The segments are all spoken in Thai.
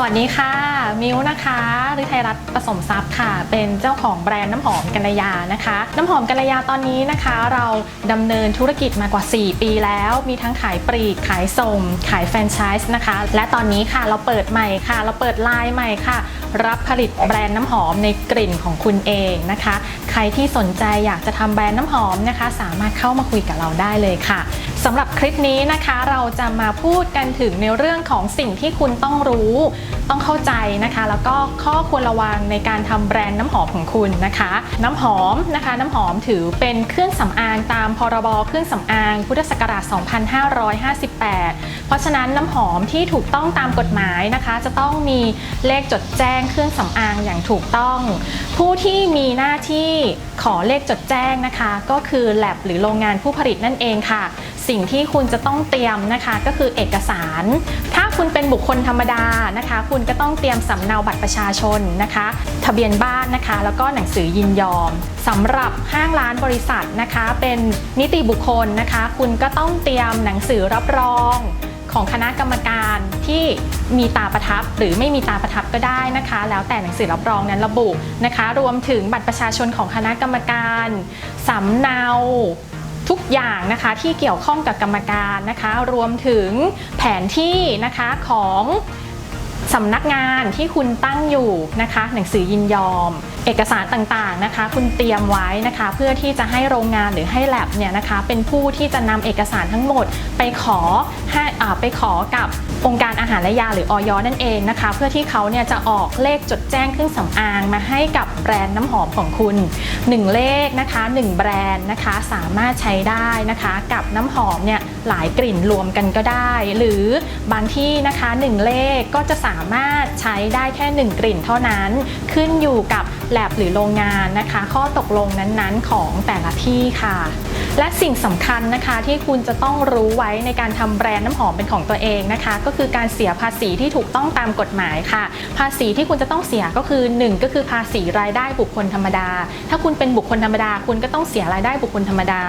สวัสดีค่ะ มิวนะคะฤทัยรัตน์ผสมทรัพย์ค่ะ เป็นเจ้าของแบรนด์น้ำหอมกัลยานะคะ น้ำหอมกัลยาตอนนี้นะคะ เราดำเนินธุรกิจมากว่า 4 ปีแล้ว มีทั้งขายปลีก ขายส่ง ขายแฟรนไชส์นะคะ และตอนนี้ค่ะเราเปิดใหม่ค่ะ เราเปิดไลน์ใหม่ค่ะ รับผลิตแบรนด์น้ำหอมในกลิ่นของคุณเองนะคะ รที่สนใจอยากจะทำแบรนด์น้ำหอมนะคะ สามารถเข้ามาคุยกับเราได้เลยค่ะสำหรับคลิปนี้นะคะเราจะมาพูดกันถึงในเรื่องของสิ่งที่คุณต้องรู้ ต้องเข้าใจนะคะ แล้วก็ข้อควรระวังในการทำแบรนด์น้ำหอมของคุณนะคะ น้ำหอมนะคะ น้ำหอมถือเป็นเครื่องสำอางตามพรบเครื่องสำอาง พุทธศักราช 2558 เพราะฉะนั้นน้ำหอมที่ถูกต้องตามกฎหมายนะคะ จะต้องมีเลขจดแจ้งเครื่องสำอางอย่างถูกต้อง ผู้ที่มีหน้าที่ขอเลขจดแจ้งนะคะ ก็คือ lab หรือโรงงานผู้ผลิตนั่นเองค่ะ สิ่งที่คุณจะต้องเตรียมนะคะก็คือเอกสาร ถ้าคุณเป็นบุคคลธรรมดานะคะ คุณก็ต้องเตรียมสำเนาบัตรประชาชนนะคะ ทะเบียนบ้านนะคะ แล้วก็หนังสือยินยอมสำหรับห้างร้านบริษัทนะคะ เป็นนิติบุคคลนะคะ คุณก็ต้องเตรียมหนังสือรับรอง ของคณะกรรมการที่มีตาประทับ หรือไม่มีตาประทับก็ได้นะคะ แล้วแต่หนังสือรับรองนั้นระบุนะคะ รวมถึงบัตรประชาชนของคณะกรรมการสำเนาทุกอย่างนะคะที่เกี่ยวข้องกับกรรมการนะคะ รวมถึงแผนที่นะคะของสำนักงานที่คุณตั้งอยู่นะคะ หนังสือยินยอม เอกสารต่างๆนะคะ คุณเตรียมไว้นะคะ เพื่อที่จะให้โรงงานหรือให้แลบเนี่ยนะคะ เป็นผู้ที่จะนำเอกสารทั้งหมดไปขอให้อ่าไปขอกับองค์การอาหารและยาหรือออยนั่นเองนะคะ เพื่อที่เขาเนี่ยจะออกเลขจดแจ้งเครื่องสำอางมาให้กับแบรนด์น้ำหอมของคุณ 1 เลขนะคะ 1 แบรนด์นะคะสามารถใช้ได้นะคะ กับน้ำหอมเนี่ยหลายกลิ่นรวมกันก็ได้ หรือบางที่นะคะ 1 เลขก็จะสามารถใช้ได้แค่ 1 กลิ่นเท่านั้น ขึ้นอยู่กับ แลบหรือโรงงานนะคะ ข้อตกลงนั้นๆ ของแต่ละที่ค่ะ และสิ่งสำคัญนะคะที่คุณจะต้องรู้ไว้ในการทำแบรนด์น้ำหอมเป็นของตัวเองนะคะ ก็คือการเสียภาษีที่ถูกต้องตามกฎหมายค่ะ ภาษีที่คุณจะต้องเสียก็คือ 1 ก็คือภาษีรายได้บุคคลธรรมดา ถ้าคุณเป็นบุคคลธรรมดา คุณก็ต้องเสียรายได้บุคคลธรรมดา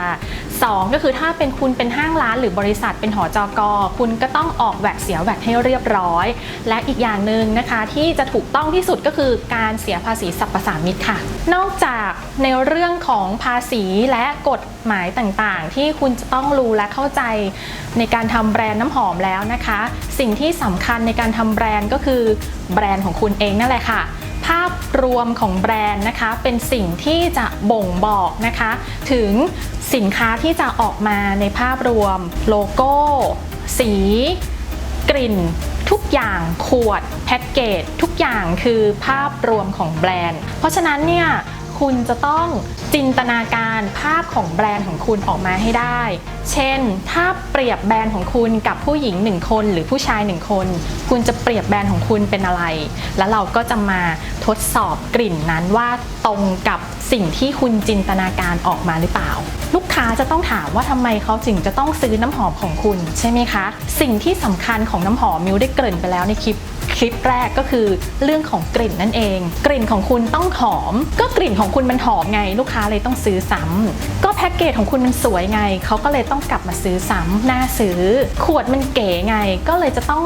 2 ก็คือถ้าเป็นคุณเป็นห้างร้านหรือบริษัทเป็นหอจกคุณก็ต้องออกแวดเสียแวดให้เรียบร้อย และอีกอย่างหนึ่งนะคะที่จะถูกต้องที่สุดก็คือการเสียภาษีสรรพสามิตค่ะ นอกจากในเรื่องของภาษีและกฎหมายต่างๆ ที่คุณจะต้องรู้และเข้าใจในการทำแบรนด์น้ำหอมแล้วนะคะ สิ่งที่สำคัญในการทำแบรนด์ก็คือแบรนด์ของคุณเองนั่นแหละค่ะภาพรวมของแบรนด์นะคะ เป็นสิ่งที่จะบ่งบอกนะคะ ถึงสินค้าที่จะออกมาในภาพรวม โลโก้ สี กลิ่น ทุกอย่างขวด แพ็กเกจทุกอย่างคือภาพรวมของแบรนด์ เพราะฉะนั้นเนี่ย คุณจะต้องจินตนาการภาพของแบรนด์ของคุณออกมาให้ได้ เช่น ถ้าเปรียบแบรนด์ของคุณกับผู้หญิงหนึ่งคนหรือผู้ชายหนึ่งคน คุณจะเปรียบแบรนด์ของคุณเป็นอะไร แล้วเราก็จะมาทดสอบกลิ่นนั้นว่าตรงกับสิ่งที่คุณจินตนาการออกมาหรือเปล่า ลูกค้าจะต้องถามว่าทำไมเขาจึงจะต้องซื้อน้ำหอมของคุณ ใช่ไหมคะ สิ่งที่สำคัญของน้ำหอมมิวได้เกริ่นไปแล้วในคลิป ลิปแรกก็คือเรื่องของกลิ่นนั่นเอง กลิ่นของคุณต้องหอม ก็กลิ่นของคุณมันหอมไง ลูกค้าเลยต้องซื้อซ้ำก็แพ็กเกจของคุณมันสวยไงเขาก็เลยต้องกลับมาซื้อซ้ำน่าซื้อ ขวดมันเก๋ไง ก็เลยจะต้อง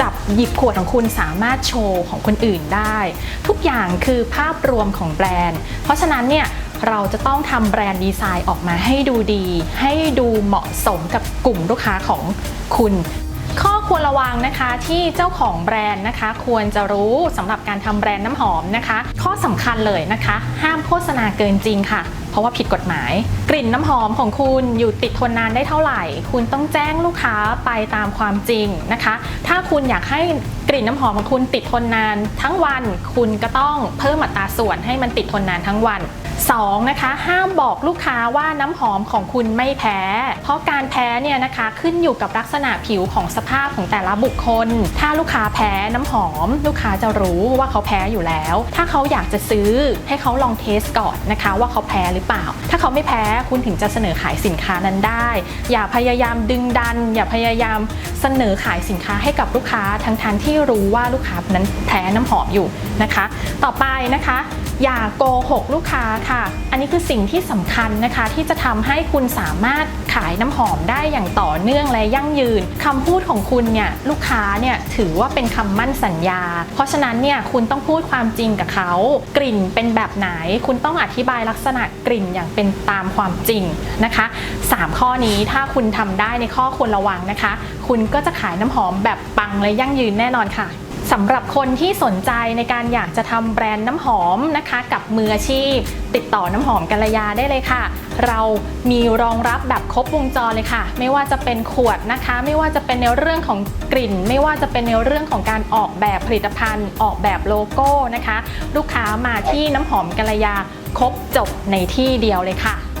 จับหยิบขวดของคุณสามารถโชว์ของคนอื่นได้ ทุกอย่างคือภาพรวมของแบรนด์ เพราะฉะนั้นเนี่ยเราจะต้องทำแบรนด์ดีไซน์ออกมาให้ดูดี ให้ดูเหมาะสมกับกลุ่มลูกค้าของคุณ ควรระวังนะคะที่เจ้าของแบรนด์นะคะ ควรจะรู้สำหรับการทำแบรนด์น้ำหอมนะคะ ข้อสำคัญเลยนะคะ ห้ามโฆษณาเกินจริงค่ะ เพราะว่าผิดกฎหมาย กลิ่นน้ำหอมของคุณอยู่ติดทนนานได้เท่าไหร่ คุณต้องแจ้งลูกค้าไปตามความจริงนะคะ ถ้าคุณอยากให้กลิ่นน้ำหอมของคุณติดทนนานทั้งวัน คุณก็ต้องเพิ่มอัตราส่วนให้มันติดทนนานทั้งวัน 2. นะคะห้ามบอกลูกค้าว่าน้ำหอมของคุณไม่แพ้ เพราะการแพ้เนี่ยนะคะขึ้นอยู่กับลักษณะผิวของสภาพของแต่ละบุคคล ถ้าลูกค้าแพ้น้ำหอม ลูกค้าจะรู้ว่าเขาแพ้อยู่แล้ว ถ้าเขาอยากจะซื้อให้เขาลองเทสก่อนนะคะ ว่าเขาแพ้หรือเปล่า ถ้าเขาไม่แพ้คุณถึงจะเสนอขายสินค้านั้นได้ อย่าพยายามดึงดัน อย่าพยายามเสนอขายสินค้าให้กับลูกค้าทั้งๆที่รู้ว่าลูกค้านั้นแพ้น้ำหอมอยู่นะคะ ต่อไปนะคะ อย่าโกหกลูกค้าค่ะ อันนี้คือสิ่งที่สำคัญนะคะที่จะทำให้คุณสามารถขายน้ำหอมได้อย่างต่อเนื่องและยั่งยืนคำพูดของคุณเนี่ยลูกค้าเนี่ยถือว่าเป็นคำมั่นสัญญา เพราะฉะนั้นเนี่ยคุณต้องพูดความจริงกับเขา กลิ่นเป็นแบบไหน คุณต้องอธิบายลักษณะกลิ่นอย่างเป็นตามความจริงนะคะสามข้อนี้ถ้าคุณทำได้ในข้อควรระวังนะคะ คุณก็จะขายน้ำหอมแบบปังและยั่งยืนแน่นอนค่ะ สำหรับคนที่สนใจในการอยากจะทำแบรนด์น้ำหอมนะคะ กับมืออาชีพ ติดต่อน้ำหอมกัลยาได้เลยค่ะ เรามีรองรับแบบครบวงจรเลยค่ะ ไม่ว่าจะเป็นขวดนะคะ ไม่ว่าจะเป็นในเรื่องของกลิ่น ไม่ว่าจะเป็นในเรื่องของการออกแบบผลิตภัณฑ์ ออกแบบโลโก้นะคะ ลูกค้ามาที่น้ำหอมกัลยาครบจบในที่เดียวเลยค่ะ